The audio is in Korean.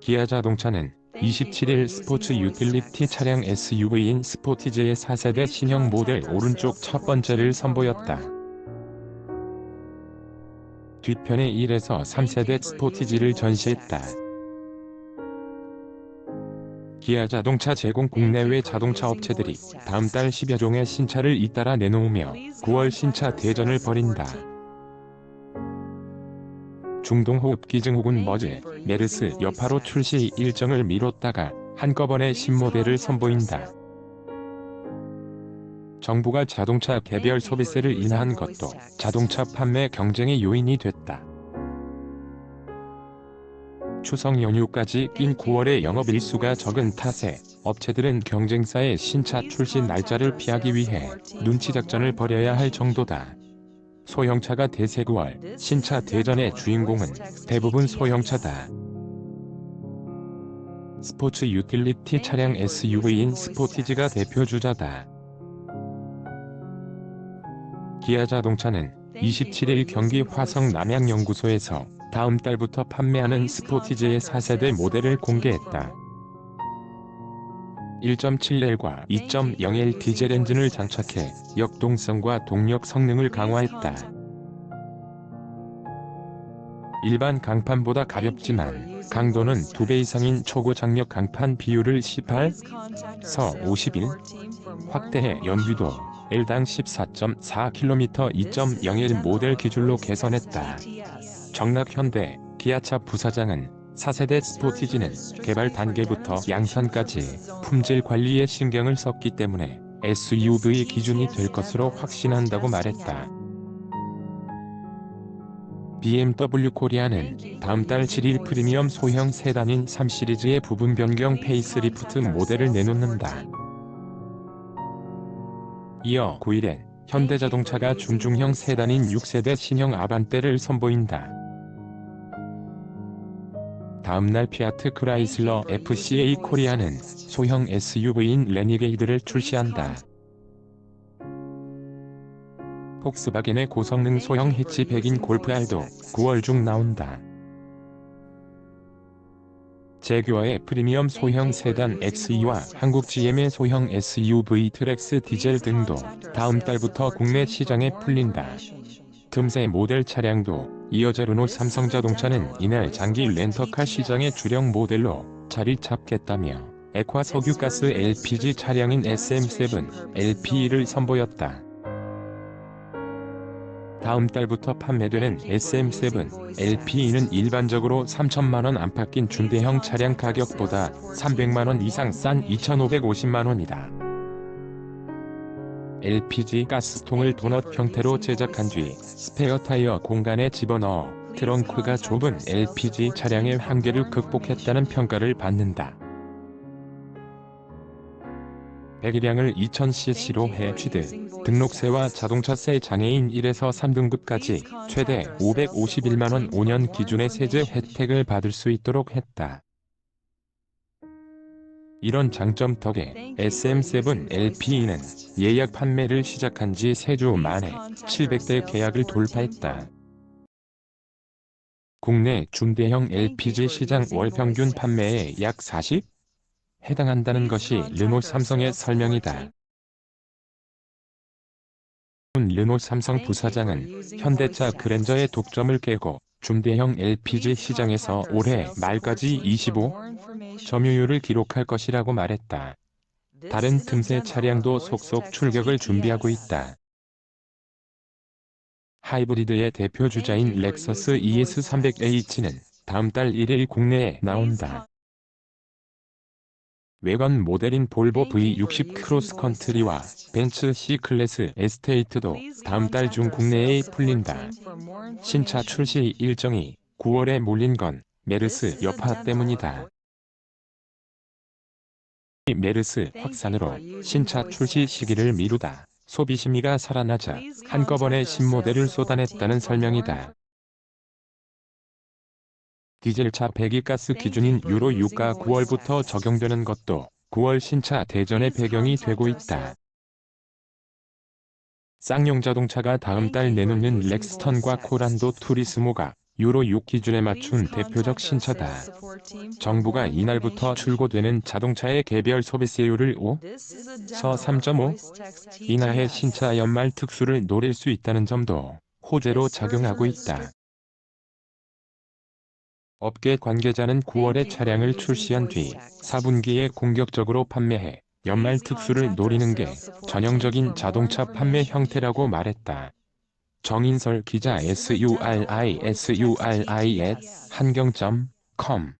기아 자동차는 27일 스포츠 유틸리티 차량 SUV인 스포티지의 4세대 신형 모델 오른쪽 첫 번째를 선보였다. 뒤편에 1에서 3세대 스포티지를 전시했다. 기아 자동차 제공 국내외 자동차 업체들이 다음 달 10여 종의 신차를 잇따라 내놓으며 9월 신차 대전을 벌인다. 중동호흡기 증후군 머즈, 메르스 여파로 출시 일정을 미뤘다가 한꺼번에 신모델을 선보인다. 정부가 자동차 개별 소비세를 인하한 것도 자동차 판매 경쟁의 요인이 됐다. 추석 연휴까지 낀 9월에 영업 일수가 적은 탓에 업체들은 경쟁사의 신차 출시 날짜를 피하기 위해 눈치 작전을 벌여야 할 정도다. 소형차가 대세 9월 신차 대전의 주인공은 대부분 소형차다. 스포츠 유틸리티 차량 SUV인 스포티지가 대표 주자다. 기아 자동차는 27일 경기 화성 남양연구소에서 다음 달부터 판매하는 스포티지의 4세대 모델을 공개했다. 1.7L과 2.0L 디젤 엔진을 장착해 역동성과 동력 성능을 강화했다. 일반 강판보다 가볍지만 강도는 2배 이상인 초고 장력 강판 비율을 18 서 51 확대해 연비도 L당 14.4km 2.01 모델 기준로 개선했다. 정락 현대 기아차 부사장은 4세대 스포티지는 개발 단계부터 양산까지 품질 관리에 신경을 썼기 때문에 SUV 기준이 될 것으로 확신한다고 말했다. BMW 코리아는 다음 달 7일 프리미엄 소형 세단인 3시리즈의 부분 변경 페이스리프트 모델을 내놓는다. 이어 9일엔 현대자동차가 중중형 세단인 6세대 신형 아반떼를 선보인다. 다음날 피아트 크라이슬러 FCA 코리아는 소형 SUV인 레니게이드를 출시한다. 폭스바겐의 고성능 소형 해치백인 골프 R도 9월 중 나온다. 제규어의 프리미엄 소형 세단 XE와 한국 GM의 소형 SUV 트렉스 디젤 등도 다음 달부터 국내 시장에 풀린다. 틈새 모델 차량도 이어져 르노 삼성자동차는 이날 장기 렌터카 시장의 주력 모델로 자리 잡겠다며 에콰 석유가스 LPG 차량인 SM7 LPE를 선보였다. 다음 달부터 판매되는 SM7 LPE는 일반적으로 3천만원 안팎인 중대형 차량 가격보다 300만원 이상 싼 2,550만원이다. LPG 가스통을 도넛 형태로 제작한 뒤 스페어 타이어 공간에 집어넣어 트렁크가 좁은 LPG 차량의 한계를 극복했다는 평가를 받는다. 배기량을 2000cc로 해 취득, 등록세와 자동차세 장애인 1에서 3등급까지 최대 551만원 5년 기준의 세제 혜택을 받을 수 있도록 했다. 이런 장점 덕에 SM7 LPE는 예약 판매를 시작한 지 3주 만에 700대 계약을 돌파했다. 국내 중대형 LPG 시장 월 평균 판매의 약 40? 해당한다는 것이 르노 삼성의 설명이다. 르노 삼성 부사장은 현대차 그랜저의 독점을 깨고 중대형 LPG 시장에서 올해 말까지 25 점유율을 기록할 것이라고 말했다. 다른 틈새 차량도 속속 출격을 준비하고 있다. 하이브리드의 대표 주자인 렉서스 ES300H는 다음 달 1일 국내에 나온다. 외관 모델인 볼보 V60 크로스컨트리와 벤츠 C클래스 에스테이트도 다음 달 중 국내에 풀린다. 신차 출시 일정이 9월에 몰린 건 메르스 여파 때문이다. 이 메르스 확산으로 신차 출시 시기를 미루다 소비 심리가 살아나자 한꺼번에 신모델을 쏟아냈다는 설명이다. 디젤차 배기가스 기준인 유로 6가 9월부터 적용되는 것도 9월 신차 대전의 배경이 되고 있다. 쌍용 자동차가 다음 달 내놓는 렉스턴과 코란도 투리스모가 유로 6 기준에 맞춘 대표적 신차다. 정부가 이날부터 출고되는 자동차의 개별 소비세율을 5서 3.5 인하해 신차 연말 특수를 노릴 수 있다는 점도 호재로 작용하고 있다. 업계 관계자는 9월에 차량을 출시한 뒤 4분기에 공격적으로 판매해 연말 특수를 노리는 게 전형적인 자동차 판매 형태라고 말했다. 정인설 기자 SURI SURI at 한경.com